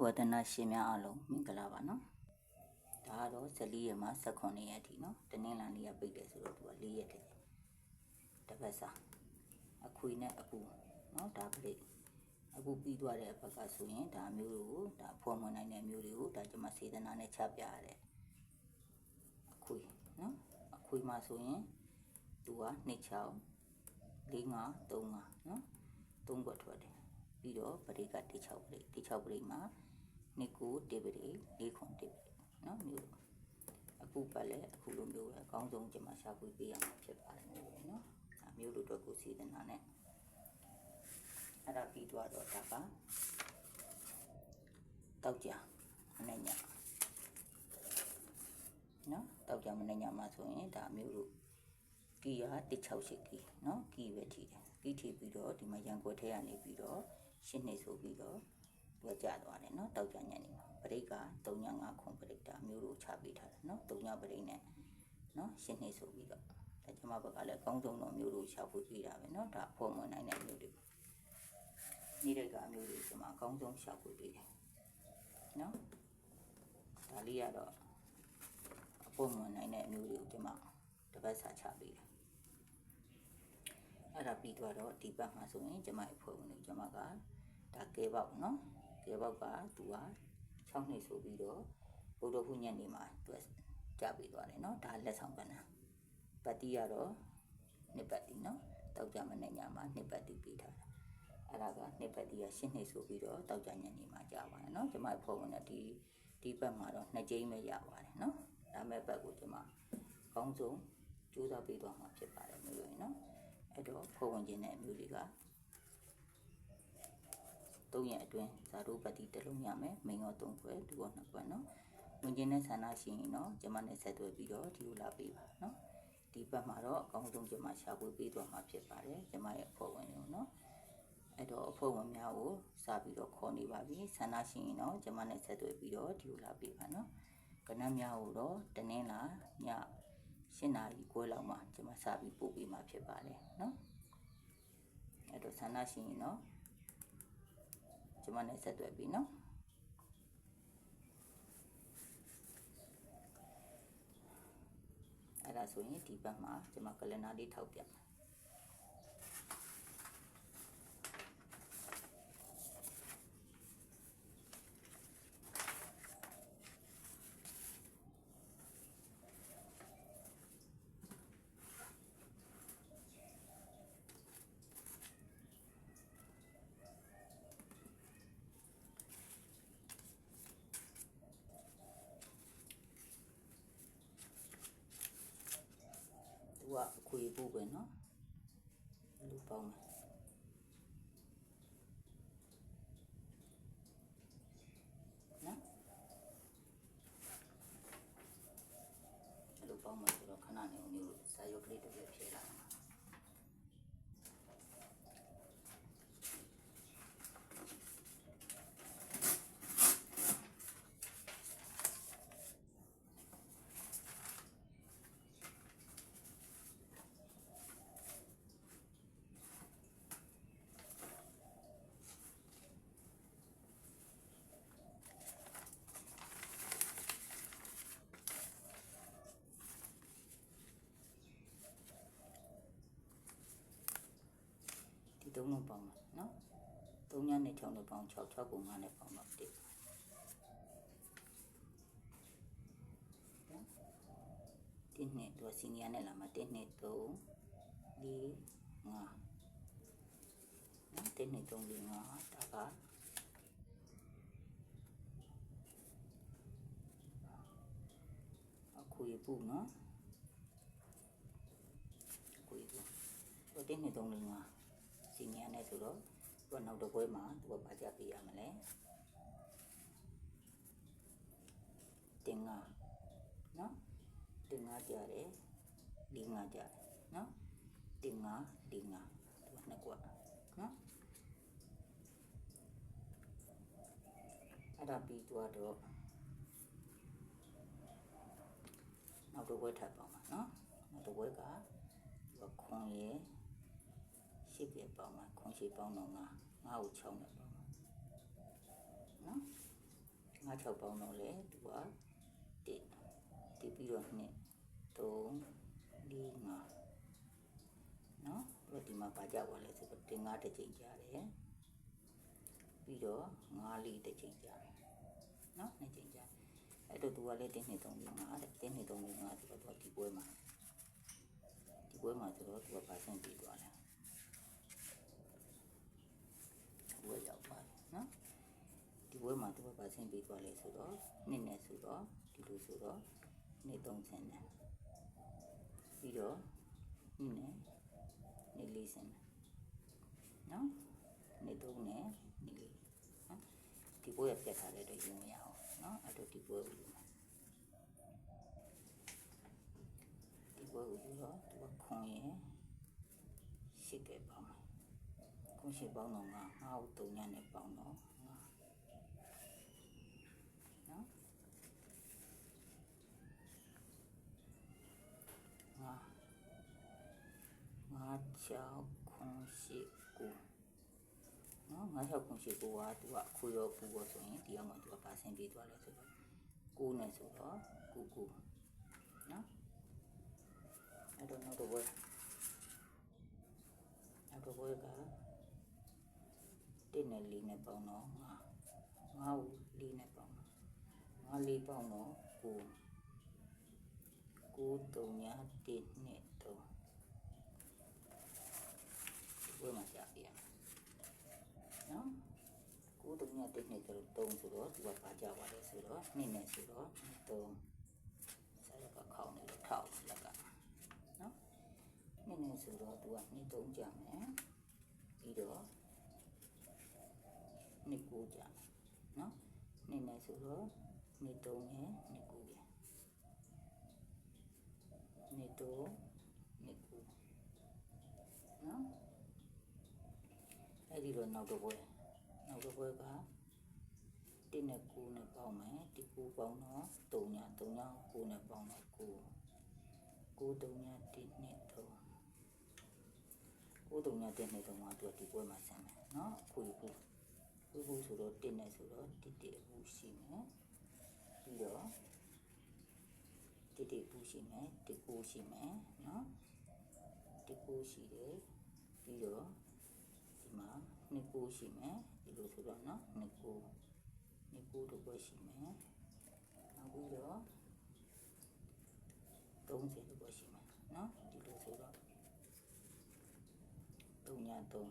ဝဒနာရှင်များအားလုံးမင်္ဂလာပါနော်ဒါကတော့ဇလီရက်မှာ18ရက်အထိနော်တနင်္လာနေ့ကပိတ်တယ်ဆိုတော့သူက4ရက်တည်းတစ်ပတ်စာအခွေနဲ့အပူနော်ဒါပရိအခုပြီးသွားတဲ့အဘက်ကဆိုရင်ဒါမျိုးတွေကိုဒါဖော်မနိုင်တဲ့မျိုးတွေကိုဒါကျွန်မစေတနာနဲ့ချပြရတဲ့အခွေနော်အခွေမှာဆိုရင်သူက2ချောင်း4 5 3 5နော်3ခွက်ထွက်တယ် ပြီးတော့ပရိက1 6ပရိ1 6ပရိမှာ2ကို1ပရိ4ခွန်1ပရိနော်မျိုးအခုပတ်လဲအခုလိုမျိုးပဲအကောင်းဆုံးကျွန်မရှာဖွေပေးရမှာဖြစ်ပါတယ်မျိုးပဲနော်ဒါမျိုးတို့အတွက်ကိုစေတနာနဲ့အဲ့ဒါပြီးသွားတော့ဒါကတောက်ကြမနေ့ညနော်တောက်ကြမနေ့ညမှာဆိုရင်ဒါမျိုးတို့ကီယာ168ကီနော်ကီပဲထီတယ်ကီထီပြီးတော့ဒီမှာရန်ကွက်ထဲကနေပြီးတော့ ရှင်းနေဆိုပြီးတော့သူကကြာသွားတယ်နော်တောက်ကြညနေမှာပရိတ်က305ခွန်ပရိတ်တာမျိုးတို့ချပေးထားတယ်နော်3ပရိတ်နဲ့နော်ရှင်းနေဆိုပြီးတော့ဒါကျမဘက်ကလည်းအကောင်းဆုံးတော့မျိုးတို့ရှာဖွေပေးတာပဲနော်ဒါအဖို့မနိုင်တဲ့မျိုးတွေနေတဲ့ကမျိုးတွေကျမအကောင်းဆုံးရှာဖွေပေးတယ်နော်ဒါလေးကတော့အဖို့မနိုင်တဲ့အမျိုးတွေကိုကျမတပတ်စာချပေးတယ် အဲ့ဒါပြီးတော့ဒီဘက်မှာဆိုရင်ကျမရဲ့ဖွဲ့ဝင်တွေကျမကဒါကဲပေါက်နော်ကဲပေါက်ကသူက6နှစ်ဆိုပြီးတော့ဘုဒ္ဓဟူညက်နေမှာသူကြပေးသွားတယ်နော်ဒါလက်ဆောင်ပဏ္ဏပတ်တီကတော့နှစ်ပတ်တီနော်တောက်ကြမနဲ့ညမှာနှစ်ပတ်တီပေးထားတာအဲ့ဒါကနှစ်ပတ်တီက10နှစ်ဆိုပြီးတော့တောက်ကြညက်နေမှာကြာပါတယ်နော်ကျမဖွဲ့ဝင်တဲ့ဒီဒီဘက်မှာတော့နှစ်ကြိမ်ပဲရပါတယ်နော်ဒါမဲ့ဘက်ကိုကျမအကောင်းဆုံးကြိုးစားပေးသွားမှာဖြစ်ပါတယ်မျိုးလို့နော် အဲ့တော့ဖွဲ့ဝင်ခြင်းတဲ့အမျိုးတွေက3ရက်အတွင်းဇာတုပတိတစ်လုံးရမယ်မိန်ရော3ခွဲဒူရော2ခွဲနော်ဝင်ခြင်းနဲ့ဆန္ဒရှိရင်တော့ကျမနဲ့ဆက်သွယ်ပြီးတော့ဒီလိုလာပေးပါနော်ဒီဘက်မှာတော့အကောင်းဆုံးကျမရှာဖွေပေးသွားမှာဖြစ်ပါတယ်ကျမရဲ့အဖွဲ့ဝင်တွေနော်အဲ့တော့အဖွဲ့ဝင်များကိုစပြီးတော့ခေါ်နေပါပြီဆန္ဒရှိရင်တော့ကျမနဲ့ဆက်သွယ်ပြီးတော့ဒီလိုလာပေးပါနော်ကဏ္ဍများကိုတော့တနင်္လာည 7နာရီခွဲလောက်မှကျမစပြီးပို့ပေးမှာဖြစ်ပါတယ်နော်အဲ့တော့ဆန္ဒရှိရင်တော့ကျမနဲ့ဆက်သွယ်ပြီနော်အဲ့ဒါဆိုရင်ဒီဘက်မှာကျမကလနာလေးထောက်ပြမ ကအခွေဖို့ပဲနော်လူပေါင်းမယ်နော်လူပေါင်းမယ်ဆိုတော့ခဏနေဦးမျိုးစာရုပ်ကလေးတစ်ပြည့်ဖြေလာမှာ ဒီ သုံးလုံးပေါင်းမယ်နော်3ညနဲ့6နဲ့ပေါင်း6 6ကို9နဲ့ပေါင်းတော့တိနော်ဒီနှစ်သူစီနီယာနဲ့လာမှာ1နှစ်3 4 5နော်1နှစ်3 4 5ဒါကအခုရပူနော်အခုရပူတော့1နှစ်3 4 5 စီနီယာနဲ့ဆိုတော့သူကနောက်တစ်ပွဲမှာသူကပါကြပေးရမလဲတင်ငါနော်တင်ငါကြတယ်လီငါကြတယ်နော်တင်ငါလီငါသူကနှစ်ကွက်နော်အဲ့ဒါပြီးသွားတော့နောက်တစ်ပွဲထပ်ပါမှာနော်နောက်တစ်ပွဲကသူကခွန်ရဲ့ ရှစ်ပြပေါင်းမှာခွန်ရှိပေါင်းတော့ငါငါ့ကို6နဲ့ပေါင်းမှာနော်ငါ6ပေါင်းတော့လေသူက1တိပြီးတော့2 3 4 5နော်အဲ့ဒီမှာပါကြပါလဲဆိုတော့တင်5တစ်ချိန်ကြားတယ်ပြီးတော့5လေးတစ်ချိန်ကြားတယ်နော်နှစ်ချိန်ကြားအဲ့တော့သူကလည်းတင်းနှစ်3 4 5တဲ့တင်းနှစ်3 4 5ဆိုတော့ဒီပွဲမှာဒီပွဲမှာဆိုတော့သူကပါစင်ပြီးသွားတယ် ဝယ်ရောက်သွားတယ်နော်ဒီပွဲမှာသူကပါစင်ပြီးသွားလဲဆိုတော့နှစ်နဲ့ဆိုတော့ဒီလိုဆိုတော့နှစ်3ဆင်းတယ်ပြီးတော့နှစ်နဲ့နှစ်လေးဆင်းတယ်နော်နှစ်3နဲ့နှစ်လေးနော်ဒီပွဲရပြတ်ထားတဲ့အတွက်ယူမရအောင်နော်အဲ့တော့ဒီပွဲကိုယူမယ်ဒီပွဲကိုယူတော့သူကခွန်ရင်ရှစ်ကဲပေါင်းမယ် ခွန်ရှစ်ပေါင်းတော့ငါငါ့ကို3ညနဲ့ပေါင်းတော့ငါနော်ငါငါချောက်ခွန်ရှစ်ကိုနော်ငါးချောက်ခုရှိကိုကသူကခွေရောပူရောဆိုရင်ဒီအောင်မှာသူကပါဆင်ပြေးသွားလဲဆိုတော့ကိုးနဲ့ဆိုတော့ကိုကိုနော်အဲ့တော့နောက်တော့ဘယ်နောက်တော့ဘယ်ကတင်း နဲ့လေးနဲ့ပေါင်းတော့ငါငါ့ကိုလေးနဲ့ပေါင်းတော့ငါလေးပေါင်းတော့ကိုကိုတုံညာတင်းနဲ့တော့ဘယ်မှာကြာပြရမလဲနော်ကိုတုံညတစ်နှစ်ဆိုတော့3ဆိုတော့သူကပါကြပါလေဆိုတော့နှစ်နဲ့ဆိုတော့3ဆက်ရကခေါင်းနေတော့ထောက်လက်ကနော်နှစ်နဲ့ဆိုတော့သူကနှစ်3ကြမယ်ပြီးတော့နှစ်9ကြမယ်နော် နေနေဆိုတော့နေတုံးနဲ့နေကူပြန်နေတုံးနေကူနော်အဲ့ဒီလိုနောက်တစ်ပွဲနောက်တစ်ပွဲကတင်းနဲ့ကူနဲ့ပေါင်းမယ်ဒီကူပေါင်းတော့တုံညာတုံညာကူနဲ့ပေါင်းတော့ကူကူတုံညာတင်းနဲ့တုံးကိုတုံညာတင်းနဲ့တုံးကသူကဒီပွဲမှာဆန်တယ်နော်ခုခု ဥပုဆိုတော့1နဲ့ဆိုတော့1 1အပူရှိမယ်ပြီးတော့1 1အပူရှိမယ်1 9ရှိမယ်နော်1 9ရှိတယ်ပြီးတော့ဒီမှာ2 9ရှိမယ်ဒီလိုဆိုတော့နော်2 9 2 9တော့ရှိမယ်နောက်ပြီးတော့30တော့ရှိမယ်နော်ဒီလိုဆိုတော့3ည3နော်3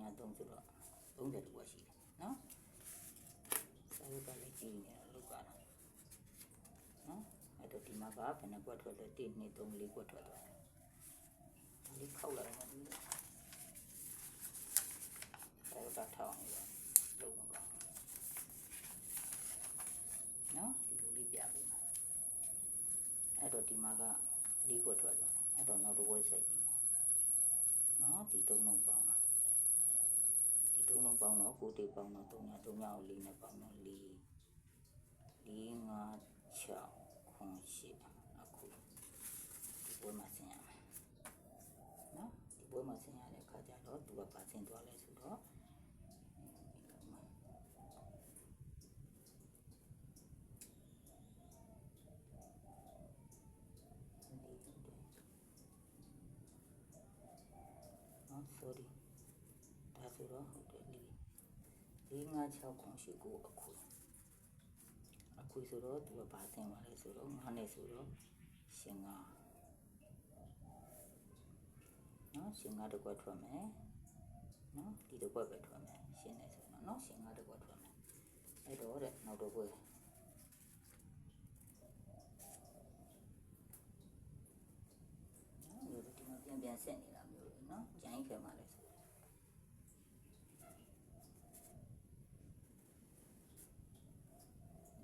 ည3ဆိုတော့ 30တူရှိတယ်နော်စာရုပ်ကလည်းကြည့်နေလို့ကတာနော်အဲ့တော့ဒီမှာကဘယ်နှကွက်ထွက်လဲ1 2 3 4ကွက်ထွက်သွားတယ်ဒါလေးခောက်လာတော့ဒီစာရုပ်ကထောင်းနေတယ်လုံးကောင်းနော်ဒီလိုလေးပြပေးပါအဲ့တော့ဒီမှာက၄ကွက်ထွက်သွားတယ်အဲ့တော့နောက်တစ်ဝက်ဆက်ကြည့်မယ်နော်ဒီ၃လုံးပေါင်းပါ ဒီသုံးလုံးပေါင်းတော့ကိုတေပေါင်းတော့3ည3ညကို4နဲ့ပေါင်းတော့4 4 5 6 9 8အခုဒီပွဲမှာဆင်ရမယ်နော်ဒီပွဲမှာဆင်ရတဲ့အခါကျတော့သူကပါဆင်သွားလဲဆိုတော့နော် sorry ဒါဆိုတော့ဟုတ် တယ်လီ၄၅6ခုရှိကိုအခုအခုဆိုတော့သူကဘာဆင်ပါလဲဆိုတော့9နဲ့ဆိုတော့ရှင်9နော်ရှင်9တစ်ခွက်ထွက်မယ်နော်ဒီတစ်ခွက်ပဲထွက်မယ်ရှင်နေဆိုတော့နော်ရှင်9တစ်ခွက်ထွက်မယ်အဲ့တော့တဲ့နောက်တစ်ခွက်နော်မျိုးဒီမှာပြန်ပြန်ဆက်နေတာမျိုးလေနော်ကြိုင်းခဲမှာလဲဆို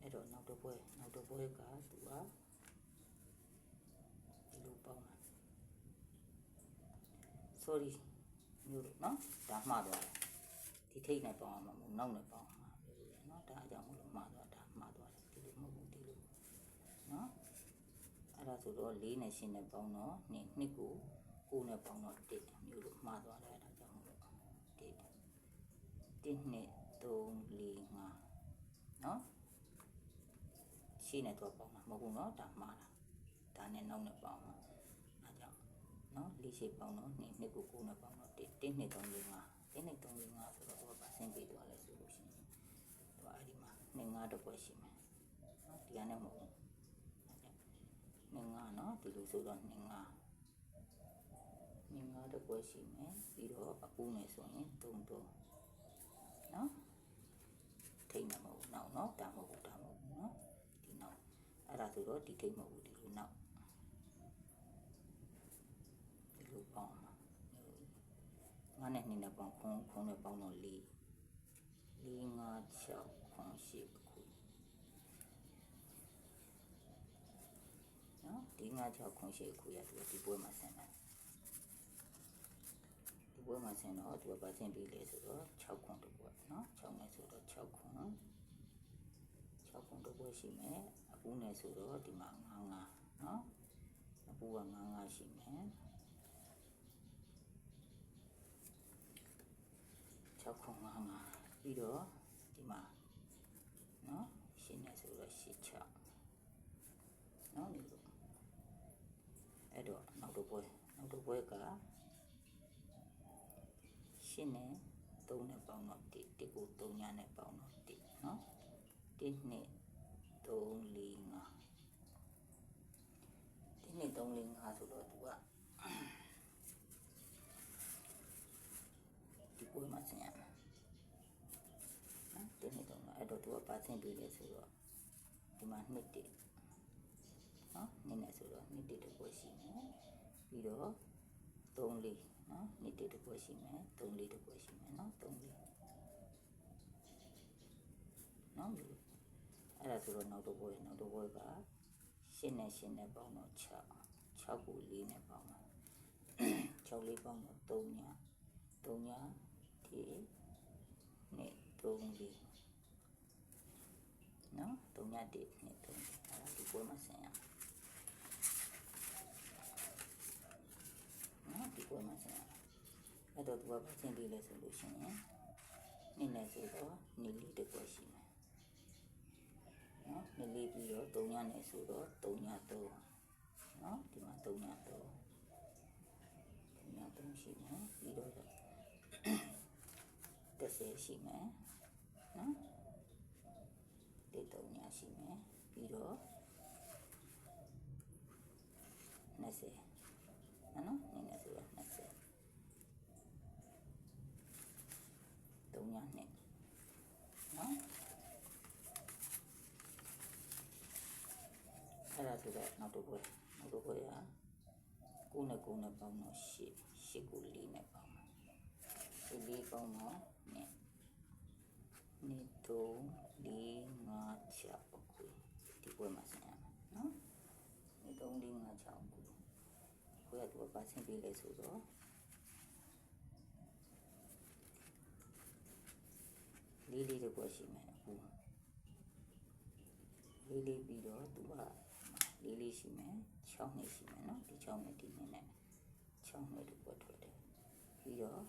အဲ့တော့နောက်တစ် ပွဲနောက်တစ်ပွဲကသူကဒီလိုပေါင်းတာ sorry မျိုးလို့နော်ဒါမှားသွားတယ်ဒီထိတ်နဲ့ပေါင်းအောင်မဟုတ်နောက်နဲ့ပေါင်းမှာမျိုးလို့နော်ဒါအကြောင်းမလို့မှားသွားတာမှားသွားတယ်ဒီလိုမဟုတ်ဘူးဒီလိုနော်အဲ့ဒါဆိုတော့၄နဲ့၈နဲ့ပေါင်းတော့နှစ်နှစ်ကိုကိုနဲ့ပေါင်းတော့တစ်မျိုးလို့မှားသွားတယ်အဲ့ဒါကြောင့်မလို့တစ်တစ်နှစ်3 4 5နော် ရှေ့နဲ့တော့ပေါင်းတာမဟုတ်ဘူးနော်ဒါမှားတာဒါနဲ့နောက်နဲ့ပေါင်းတာအဲကြောင့်နော်လေးရှိပေါင်းတော့နှစ်နှစ်ကိုကိုနဲ့ပေါင်းတော့1 1နှစ်3 4 5 1နှစ်3 4 5ဆိုတော့ဟိုပါဆင်းပေးသွားလဲဆိုလို့ရှိရင်သူအဲ့ဒီမှာနှစ်5တစ်ပွဲရှိမယ်နော်ဒီကနေ့မဟုတ်ဘူးနှစ်5နော်ဒီလိုဆိုတော့နှစ်5နှစ်5တစ်ပွဲရှိမယ်ပြီးတော့အပူနဲ့ဆိုရင်3တော့နော်ထိတ်နေမဟုတ်ဘူးနောက်နော်ဒါမဟုတ်ဘူးဒါမဟုတ်ဘူးနော်ဒီနောက် အဲ့ဒါဆိုတော့ဒီထိတ်မဟုတ်ဘူးဒီလိုနောက်ဒီလိုပေါင်းမှာငါနဲ့နှစ်နဲ့ပေါင်းခွန်းခွန်းနဲ့ပေါင်းတော့4 4 5 6ခွန်းရှိခုနော်ဒီ5 6ခွန်းရှိခုရသူဒီပွဲမှာဆင်တယ်ဒီပွဲမှာဆင်တော့သူကပါချင်းပြီးလေဆိုတော့6ခွန်းတစ်ပွဲနော်6နဲ့ဆိုတော့6ခွန်း6ခွန်းတစ်ပွဲရှိမယ် အပူနဲ့ဆိုတော့ဒီမှာ9 9နော်အပူက9 9ရှိမယ်6ခွန်း9 9ပြီးတော့ဒီမှာနော်ရှင်းနေဆိုတော့8 6နော်ဒီလိုအဲ့တော့နောက်တစ်ပွဲနောက်တစ်ပွဲကရှင်းနေ3နဲ့ပေါင်းတော့1 1ကို3ညနဲ့ပေါင်းတော့1နော်1နှစ်3 4 5ဒီနေ့3 4 5ဆိုတော့သူကဒီပွဲမှာဆင်ရမယ်နော်ဒီနေ့တော့အဲ့တော့သူကပါဆင်ပြီးလေဆိုတော့ဒီမှာနှစ်တည်းနော်နှစ်နဲ့ဆိုတော့နှစ်တည်းတစ်ပွဲရှိမယ်ပြီးတော့3လေးနော်နှစ်တည်းတစ်ပွဲရှိမယ်3လေးတစ်ပွဲရှိမယ်နော်3လေးနော်ဒီလိုအဲ့ဒါဆိုတော့နောက်တစ်ပွဲနောက်တစ်ပွဲက ရှင်းနဲ့ရှင်းနဲ့ပေါင်းတော့6 6ကို4နဲ့ပေါင်းတာ6လေးပေါင်းတော့3ည3ညဒီနဲ့3လေးနော်3ညဒီနဲ့3လေးအဲ့ဒါဒီပွဲမှာဆင်ရနော်ဒီပွဲမှာဆင်ရအဲ့တော့သူကပတ်ချင်းပြီးလဲဆိုလို့ရှိရင်နည်းနည်းဆိုတော့နီလီတစ်ပွဲရှိမယ် နော်နီလီပြီးတော့3ညနဲ့ဆိုတော့3ည3နော်ဒီမှာ3ည3 3ည3ရှိမယ်ပြီးတော့30ရှိမယ်နော်ဒီ3ညရှိမယ်ပြီးတော့20နော်နည်းနည်းဆိုတော့20 3ညနဲ့နော်အဲ့ဒါ ဆိုတော့နောက်တစ်ပွဲနောက်တစ်ပွဲကကိုနဲ့ကိုနဲ့ပေါင်းတော့ရှစ်ရှစ်ကိုလေးနဲ့ပေါင်းတာဒီလေးပေါင်းတော့နဲ့နေတော့လေးငါးချပ်အခုဒီပွဲမှာဆင်ရမယ်နော်နေတော့လေးငါးချပ်အခုကိုရတော့ပါဆင်ပေးလေဆိုတော့လေးလေးတစ်ပွဲရှိမယ်အခုလေးလေးပြီးတော့သူက လေးလေးရှိမယ်6နှစ်ရှိမယ်နော်ဒီ6နှစ်ဒီနှစ်နဲ့6နှစ်တစ်ပွဲထွက်တယ်ပြီးတော့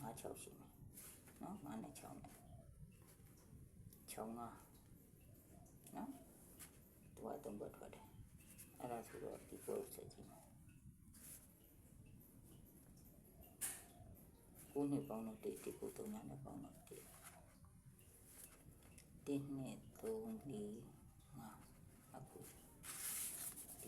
5 6ရှိမယ်နော်5နဲ့6နဲ့6 5နော်သူက3ပွဲထွက်တယ်အဲ့ဒါဆိုတော့ဒီပွဲကိုဆက်ကြည့်မယ်ကိုနှစ်ပေါင်းတော့တိတိကို3ညနဲ့ပေါင်းတော့တိ1နှစ်3 4 5အခုဒီ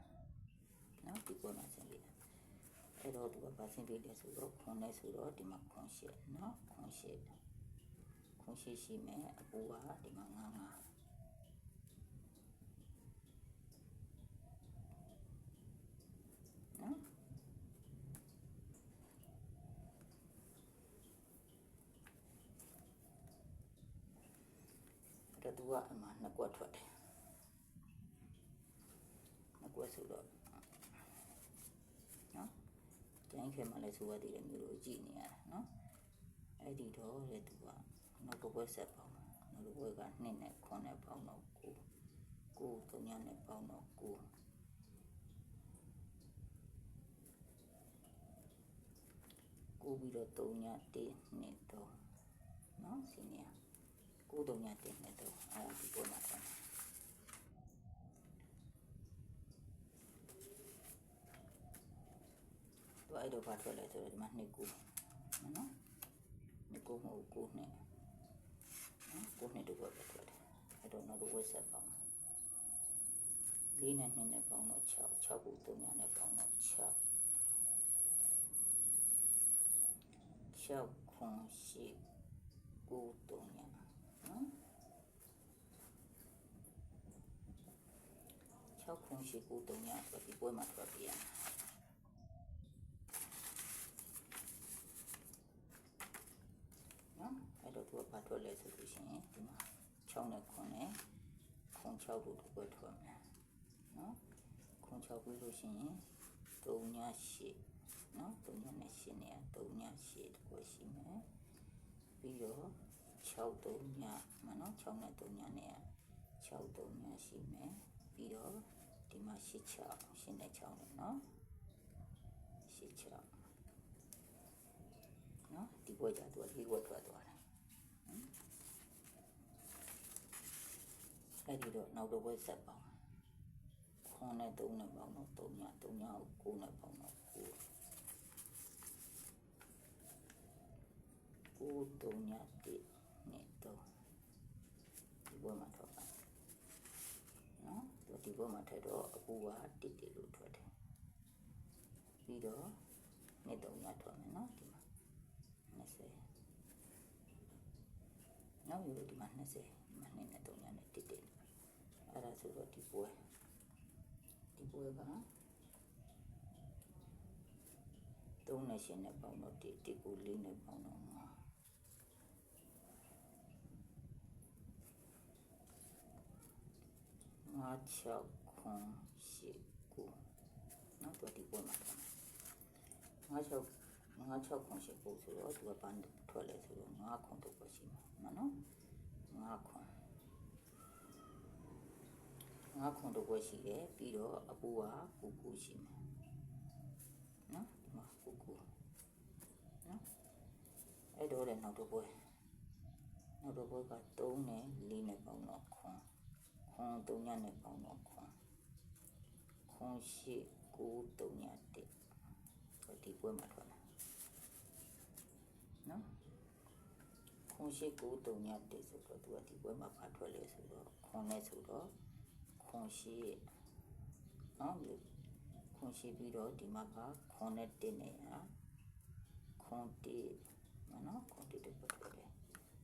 နော်ဒီပေါ်မှာဆင်းပေးတာအဲ့တော့သူကပါဆင်းပေးတယ်ဆိုတော့ခွန်နဲ့ဆိုတော့ဒီမှာခွန်ရှစ်နော်ခွန်ရှစ်ခွန်ရှစ်ရှိမယ်အပူကဒီမှာငါးငါးနော်အဲ့တော့သူကအမှနှစ်ကွက်ထွက်တယ်ဆိုတော့နော် ကျန်ခဲမှလည်းဆိုရသေးတယ်မျိုးလို့ကြည်နေရတာနော်အဲ့ဒီတော့လေသူကနောက်တစ်ပွဲဆက်ပေါင်းနောက်တစ်ပွဲက2နဲ့9နဲ့ပေါင်းတော့9 9 3ညနဲ့ပေါင်းတော့9ကိုပြီးတော့3ည1နဲ့တော့နော်စီနီယာ9 3ည1နဲ့တော့အဲ့ဒါဒီပွဲမှာတော့သူ အဲ့တော့ဘာထွက်လဲဆိုတော့ဒီမှာ2ကိုနော်2ကိုမဟုတ်9နဲ့နော်9နဲ့တော့ပဲထွက်တယ်အဲ့တော့နောက်တော့ဝက်ဆက်ပေါင်းလေးနဲ့2နဲ့ပေါင်းတော့6 6ကို3ညနဲ့ပေါင်းတော့6 6ခွန်ရှိ9 3ညနော်6ခွန်ရှိ9 3ညဆိုဒီပွဲမှာထွက်ပြရမယ်နော်အဲ့တော့သူကဘာထွက်လဲဆိုလို့ရှိရင်ဒီမှာ6နဲ့9နဲ့ခွန် 6လို့တစ်ပွဲထွက်မယ်နော်ခွန်6ပြီးလို့ရှိရင်3ည8နော်3ညနဲ့8နဲ့3ည8တစ်ပွဲရှိမယ်ပြီးတော့6 3ညမနော်6နဲ့3ညနဲ့6 3ညရှိမယ်ပြီးတော့ဒီမှာ8 6 8နဲ့6နဲ့နော်8 6နော်ဒီပွဲကြတော့ဒီပွဲထွက်သွားတယ် အဲ့ဒီတော့နောက်တော့ပွဲဆက်ပါခွန်နဲ့3နဲ့ပေါင်းတော့3ည3ညကို9နဲ့ပေါင်းတော့9ကိုတုံညတိနဲ့တော့ဒီဘက်မှာထွက်ပါနော်သူဒီဘက်မှာထက်တော့အပူကတိတိလို့ထွက်တယ်ပြီးတော့နဲ့တုံညထွက်မယ်နော်ဒီမှာ20နောက်ယူဒီမှာ20ဒီမှာနဲ့နဲ့တုံညနဲ့တိတိ အဲ့ဒါဆိုတော့ဒီပွဲဒီပွဲကသုံးနဲ့ရှင်းနဲ့ပေါင်းတော့တိတိကိုလေးနဲ့ပေါင်းတော့ငါငါ6ခွန်8ကိုနောက်တော့ဒီပေါ်မှာငါ6ငါ6ခွန်8ကိုဆိုတော့သူကပန်းထွက်လဲဆိုတော့ငါခွန်တော့ပဲရှိမှာနော်ငါခွန် ငါခွန်တော့ပဲရှိတယ်ပြီးတော့အပူကကူကူရှိမှာနော်ဒီမှာကူကူနော်အဲ့တော့လည်းနောက်တော့ပွဲနောက်တော့ပွဲက3နဲ့4နဲ့ပေါင်းတော့ခွန်ခွန်3ညနဲ့ပေါင်းတော့ခွန်ခွန်ရှိ9 3ည1ဒီပွဲမှာထွက်လာနော်ခွန်ရှိ9 3ည1ဆိုတော့သူကဒီပွဲမှာဖတ်ထွက်လဲဆိုတော့ခွန်နဲ့ဆိုတော့ ခွန်ရှိနော်ခွန်ရှိပြီးတော့ဒီမှာကခွန်နဲ့1နဲ့ဟာခွန်1နော်ခွန်1တက်ထွက်တယ်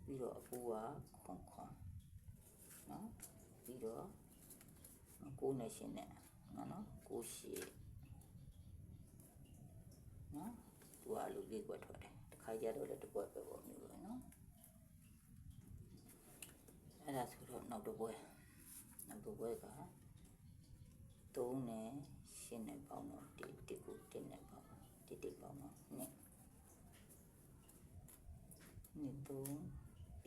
ပြီးတော့အပူကခွန်ခွန်နော်ပြီးတော့9နဲ့ရှင်နဲ့နော်နော်9ရှိနော်သူကလူလေးကွက်ထွက်တယ်တစ်ခါကြတော့လည်းတစ်ကွက်ပဲပေါ့မျိုးပဲနော်အဲ့ဒါဆိုတော့နောက်တစ်ပွဲ နောက်တစ်ပွဲက3နဲ့ရှင်နဲ့ပေါင်းတော့1 1ကို1နဲ့ပေါင်း1 1ပေါင်းတော့2 2 3 4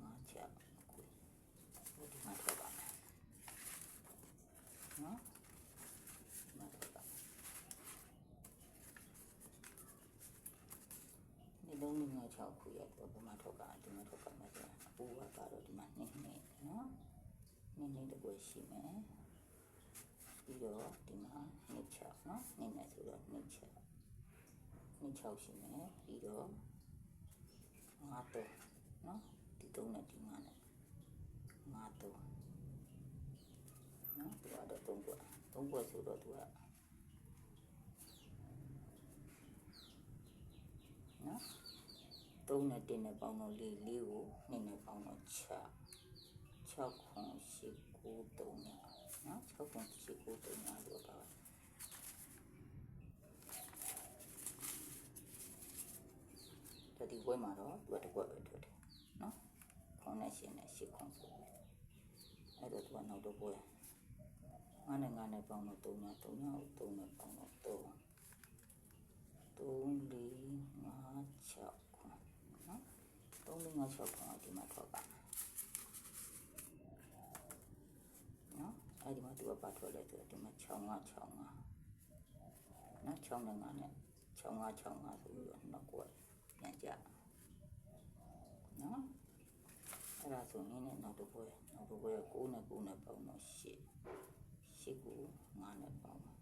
5 6ကိုဒီမှာထွက်ပါမယ်နော်ဒီမှာထွက်ပါဒီလုံးလေးငါ6ခုရဲ့တော့ဒီမှာထွက်ကဒီမှာထွက်ကမှာဆိုအပူကတော့ဒီမှာနည်းနည်းနော် နည်းနည်းတပွဲရှိမယ်ပြီးတော့ဒီမှာနှစ်6နော်နည်းနည်းဆိုတော့နှစ်6နှစ်6ရှိမယ်ပြီးတော့5တော့နော်ဒီ3နဲ့ဒီ5နဲ့ငါတော့နော်သူကတော့သုံးပွက်သုံးပွက်ဆိုတော့သူကနော်သုံးနဲ့တင်းနဲ့ပေါင်းတော့လေးလေးကိုနှစ်နဲ့ပေါင်းတော့6 6ခွန် 8 9 3နဲ့နော်6ခွန်8 9 3နဲ့လို့တော့တတိပွဲမှာတော့သူကတစ်ခွက်ပဲထွက်တယ်နော်ခွန်နဲ့ရှင်နဲ့8ခွန်ပို့အဲ့တော့သူကနောက်တော့ပွဲငါနဲ့ငါနဲ့ပေါင်းတော့3ည3ညကို3နဲ့ပေါင်းတော့3 3 4 5 6ခွန်းနော်3 4 5 6ခွန်းဒီမှာထွက်ပါနော် အဲ့ဒီမှာသူကပါထွက်လဲသူကဒီမှာ6565နော်65နဲ့6565ဆိုပြီးတော့နောက်ကိုပြန်ကြနော်အဲ့ဒါဆိုရင်လည်းနောက်တစ်ပွဲနောက်တစ်ပွဲ9နဲ့9နဲ့ပေါင်းတော့10 10ကို9နဲ့ပေါင်းတော့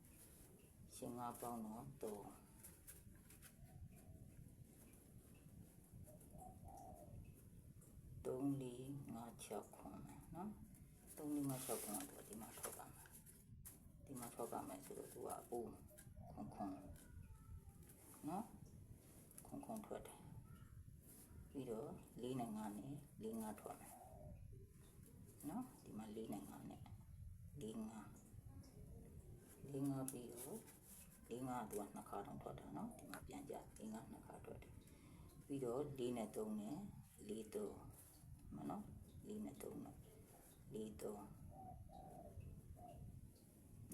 10 9ပေါင်းတော့33 4 5 6 9เนาะ3 4 5 6 9 ထောက်ပါမယ်ဆိုတော့သူကအပူခွန်းခွန်းနော်ခွန်းခွန်းထွက်တယ်ပြီးတော့4နဲ့5နဲ့4 5ထွက်မယ်နော်ဒီမှာ4နဲ့5နဲ့4 5 4 5ပြီးတော့4 5သူကနှစ်ခါတောင်ထွက်တာနော်ဒီမှာပြန်ကြ4 5နှစ်ခါထွက်တယ်ပြီးတော့4နဲ့3နဲ့4 3မနော်လေးနဲ့သုံးနဲ့လေးသုံး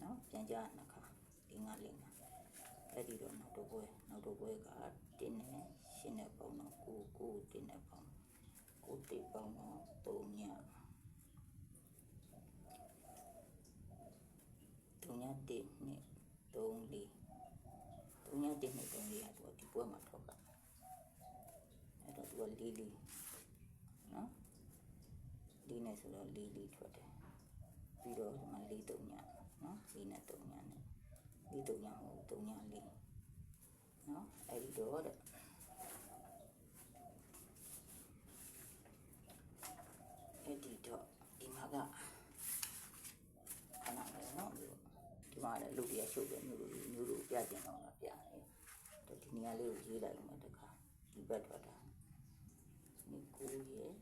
နော်ပြန်ကြနှစ်ခါလေးငါလေးငါအဲ့ဒီတော့နောက်တော့ပွဲနောက်တော့ပွဲကတင်းနဲ့ရှင်းနဲ့ပေါင်းတော့ကိုကိုတင်းနဲ့ပေါင်းကိုတိပေါင်းတော့သုံးညသုံးညတင်းနဲ့သုံးလေးသုံးညတင်းနဲ့သုံးလေးကသူကဒီပွဲမှာထောက်ကအဲ့တော့သူကလေးလေးနော်လေးနဲ့ဆိုတော့လေးလေးထွက်တယ်ပြီးတော့ဒီမှာလေးတုံ ညာနော်လေးနဲ့တုံညာနဲ့လေးတုံညာဟိုတုံညာလေးနော်အဲ့ဒီတော့တဲ့အဲ့ဒီတော့ဒီမှာကခဏလေးနော်ဒီမှာလည်းလူတရရှုပ်တယ်မျိုးလိုမျိုးလိုပြကျင်တော့လားပြတယ်ဒီနေရာလေးကိုရေးလိုက်မှတခါဒီဘက်ထွက်တာဒီကိုရဲ့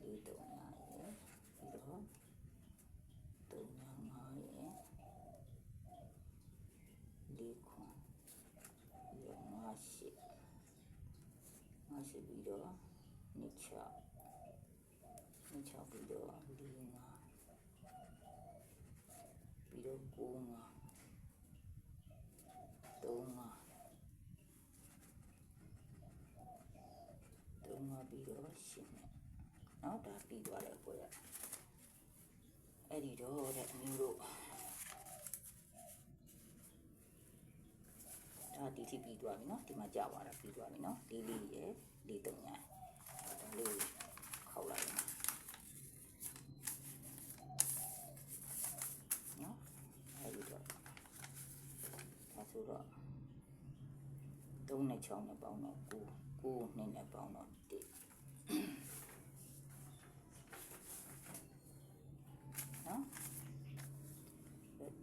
လေးတုံညာရဲ့ပြီးတော့တုံညာငါရဲ့လေးခွန်ပြီးတော့ငါရှိငါရှိပြီးတော့နှစ်ချနှစ်ချပြီးတော့လေးငါပြီးတော့ကိုငါတုံးငါတုံးငါ ပြီးတော့ရှင်းမယ်နော်ဒါပြီးသွားတယ်ကိုရအဲ့ဒီတော့တဲ့အမျိုးတို့ဒါဒီထိပြီးသွားပြီနော်ဒီမှာကြာသွားတာပြီးသွားပြီနော်လေးလေးရယ်လေးတုံညာဒါလေးခောက်လိုက်နော်နော်အဲ့ဒီတော့ဒါဆိုတော့3နဲ့6နဲ့ပေါင်းတော့9 9နဲ့နဲ့ပေါင်းတော့1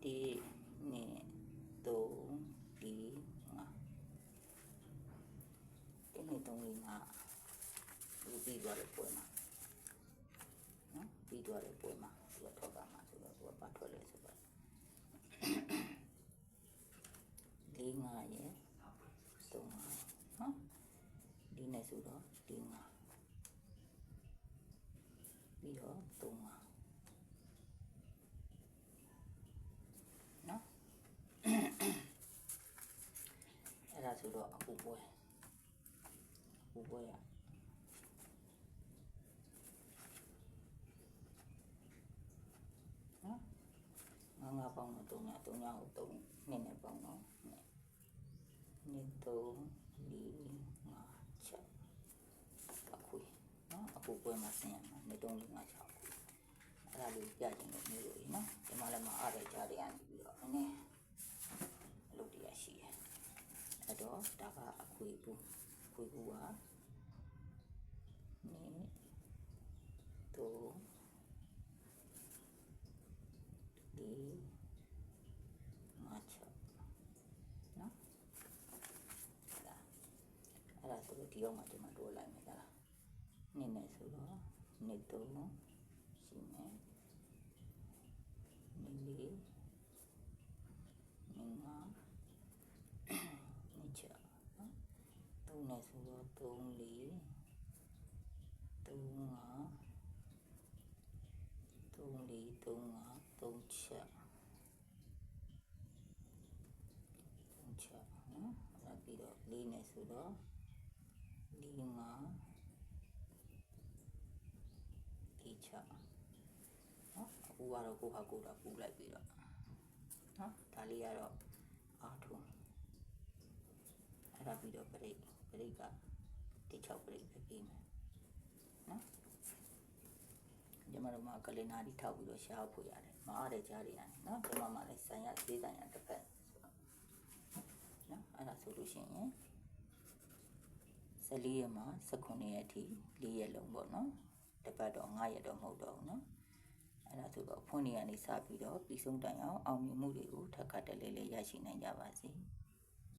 1 2 3 4 5ဒီနေ့3 4 5လူပြီးသွားတဲ့ပွဲမှာနော်ပြီးသွားတဲ့ပွဲမှာသူကထွက်ပါမှာဆိုတော့သူကပါထွက်လဲဆိုတော့၄5ရဲ့3 5နော်ဒီနေ့ဆိုတော့ ဒါဆိုတော့အခုပွဲအခုပွဲရနော်ငါငါပေါင်းတော့သုံးညသုံးညကိုသုံးနှစ်နဲ့ပေါင်းတော့နှစ်နှစ်သုံးလေးငါချက်အခုနော်အခုပွဲမှာဆင်းရမှာနှစ်သုံးလေးငါချက်အခုအဲ့ဒါလေးပြချင်လို့မျိုးလို့ရေနော်ဒီမှာလည်းမအားတဲ့ကြားတွေကနေပြီးတော့နည်းအလုပ်တရားရှိတယ်အဲ့ တော့ဒါကအခွေဘူးခွေဘူးကနှစ်သုံးလေးငါချက်နော်အဲ့ဒါအဲ့ဒါဆိုတော့ဒီရောက်မှဒီမှာတိုးလိုက်မယ်ကလားနှစ်နဲ့ဆိုတော့နှစ်သုံးရှိမယ်နှစ်လေးနှစ်ငါနှစ်ချက်နော်သုံးနဲ့ဆိုတော့သုံးလေးသုံးငါသုံးလေးသုံးငါသုံးချ ပြီးတော့လေးနဲ့ဆိုတော့လေးငါဒီချနော်အခုကတော့ကိုဟာကိုတာပူလိုက်ပြီးတော့နော်ဒါလေးကတော့အာထုံအဲ့ဒါပြီးတော့ပရိတ်ပရိတ်ကဒီ6ပရိတ်ပဲပြီးမယ်နော်ကျမတို့မှာကလင်နာဒီထောက်ပြီးတော့ရှားဖို့ရတယ်မအားတဲ့ကြားတွေရတယ်နော်ကျမမှာလည်းဆိုင်ရသေးဆိုင်ရတစ်ဖက်ဆိုတော့ နော်အဲ့ဒါဆိုလို့ရှိရင်14ရက်မှာ19ရက်အထိ4ရက်လုံးပေါ့နော်တစ်ပတ်တော့9ရက်တော့မဟုတ်တော့ဘူးနော်အဲ့ဒါဆိုတော့ဖွင့်နေရနေစပြီးတော့ပြီးဆုံးတိုင်အောင်အောင်မြင်မှုတွေကိုထပ်ခတ်တလဲလဲရရှိနိုင်ကြပါစေ။